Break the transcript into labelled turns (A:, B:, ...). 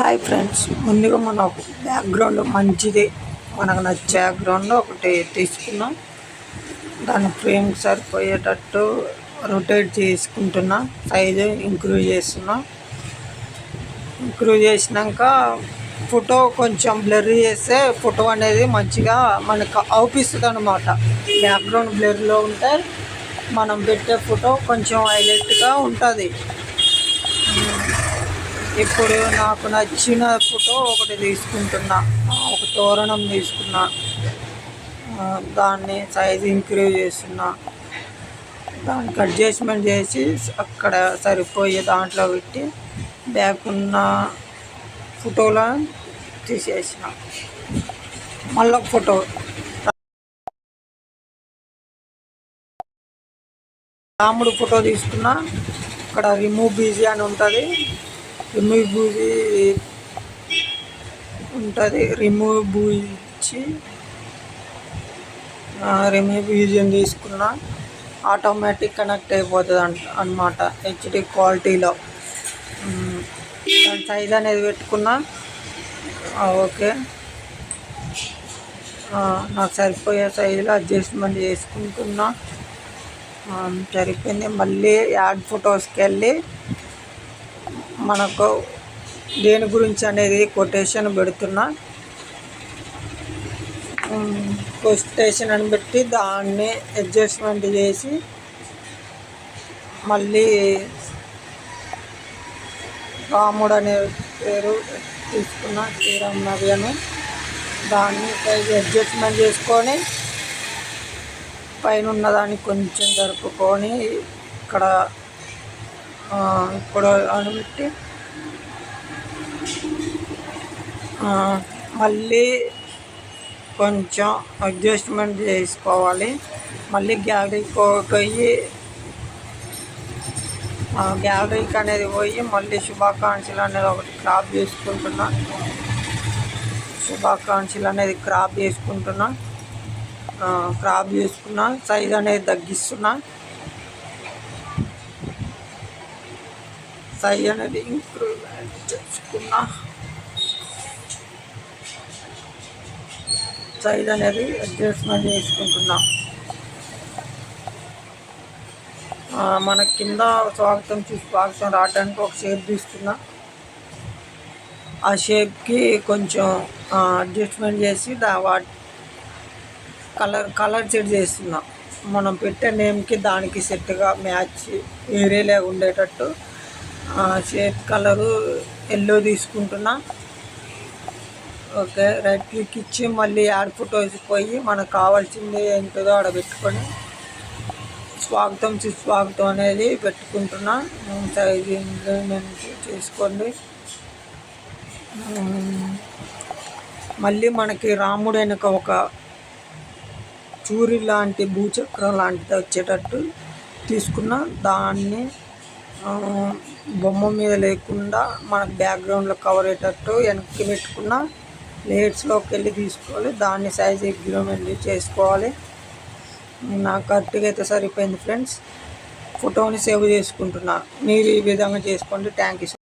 A: Hi friends. ముందుగా మన background మంచిది. మనకు నచ్చే బ్యాక్గ్రౌండ్ ఒకటి తీసుకున్నాం దాని ఫ్రేమ్ సరిపోయేటట్టు రొటేట్ చేసుకుంటున్నా. సైజు ఇంక్రూజ్ చేస్తున్నా. ఇంక్రూవ్ చేసినాక ఫోటో కొంచెం బ్లర్ చేస్తే ఫోటో అనేది మంచిగా మనకు అవుపిస్తుంది అనమాట బ్యాక్గ్రౌండ్ బ్లర్లో ఉంటే మనం పెట్టే ఫోటో కొంచెం హైలైట్గా ఉంటుంది. ఇప్పుడు నాకు నచ్చిన ఫోటో ఒకటి తీసుకుంటున్నా. ఒక తోరణం తీసుకున్నా. దాన్ని సైజ్ ఇంక్రీజ్ చేస్తున్నా. దానికి అడ్జస్ట్మెంట్ చేసి అక్కడ సరిపోయే దాంట్లో పెట్టి బ్యాక్ ఉన్న ఫోటోలో తీసేసిన. మళ్ళొక ఫోటో రాముడు ఫోటో తీసుకున్నా. అక్కడ రిమూవ్ బీజీ అని ఉంటుంది. రిమూవ్ బూజీ ఉంటుంది. రిమూవ్ బూజీ రిమూవ్ బీజీని తీసుకున్న ఆటోమేటిక్ కనెక్ట్ అయిపోతుంది అంట అనమాట హెచ్డి క్వాలిటీలో. దాని సైజ్ అనేది పెట్టుకున్నా ఓకే. నాకు సరిపోయే సైజులో అడ్జస్ట్మెంట్ చేసుకుంటున్నా. సరిపోయింది. మళ్ళీ యాడ్ ఫొటోస్కి వెళ్ళి మనకు దేని గురించి అనేది కొటేషన్ పెడుతున్నా. కొటేషన్ అని పెట్టి దాన్ని అడ్జస్ట్మెంట్ చేసి మళ్ళీ రాముడు అనే పేరు తీసుకున్న శ్రీరామ్ నవి అని. దాన్ని అడ్జస్ట్మెంట్ చేసుకొని పైన ఉన్నదాన్ని కొంచెం జరుపుకొని ఇక్కడ ఇప్పుడు అనిపెట్టి మళ్ళీ కొంచెం అడ్జస్ట్మెంట్ చేసుకోవాలి. మళ్ళీ గ్యాలరీకి పోయి గ్యాలరీకి అనేది పోయి మళ్ళీ శుభాకాంక్షలు అనేది ఒకటి క్రాప్ చేసుకుంటున్నా. శుభాకాంక్షలు అనేది క్రాప్ చేసుకుంటున్నా. క్రాప్ చేసుకున్నా. సైజ్ అనేది తగ్గిస్తున్నా. సైజ్ అనేది ఇంప్రూవ్మెంట్ చేసుకున్నా సైజ్ అనేది అడ్జస్ట్మెంట్ చేసుకుంటున్నా మన కింద స్వాగతం చూసి స్వాగతం రావడానికి ఒక షేప్ తీసుకున్నా. ఆ షేప్కి కొంచెం అడ్జస్ట్మెంట్ చేసి దా వాటి కలర్ కలర్ సెట్ చేస్తున్నా. మనం పెట్టే నేమ్కి దానికి సెట్గా మ్యాచ్ ఏరియాలో ఉండేటట్టు షేప్ కలరు ఎల్లో తీసుకుంటున్నా. ఓకే రైట్ క్లిక్ ఇచ్చి మళ్ళీ యాడ్ ఫోటోస్ పోయి మనకు కావాల్సింది ఏంటిదో ఆడ పెట్టుకొని స్వాగతం సుస్వాగతం అనేది పెట్టుకుంటున్నా. సైజ్ ఇంక్రిమెంట్ చేసుకోండి. మళ్ళీ మనకి రాముడు వెనుక ఒక చూరి లాంటి భూచక్రం లాంటిది వచ్చేటట్టు తీసుకున్న. దాన్ని బొమ్మ మీద లేకుండా మనకు బ్యాక్గ్రౌండ్లో కవర్ అయ్యేటట్టు వెనక్కి పెట్టుకున్న. లేయర్స్లోకి వెళ్ళి తీసుకోవాలి. దాన్ని సైజ్ అగ్రిమెంట్ చేసుకోవాలి. నాకు కరెక్ట్గా అయితే సరిపోయింది ఫ్రెండ్స్ ఫోటోని సేవ్ చేసుకుంటున్నా. మీరు ఈ విధంగా చేసుకోండి. Thank you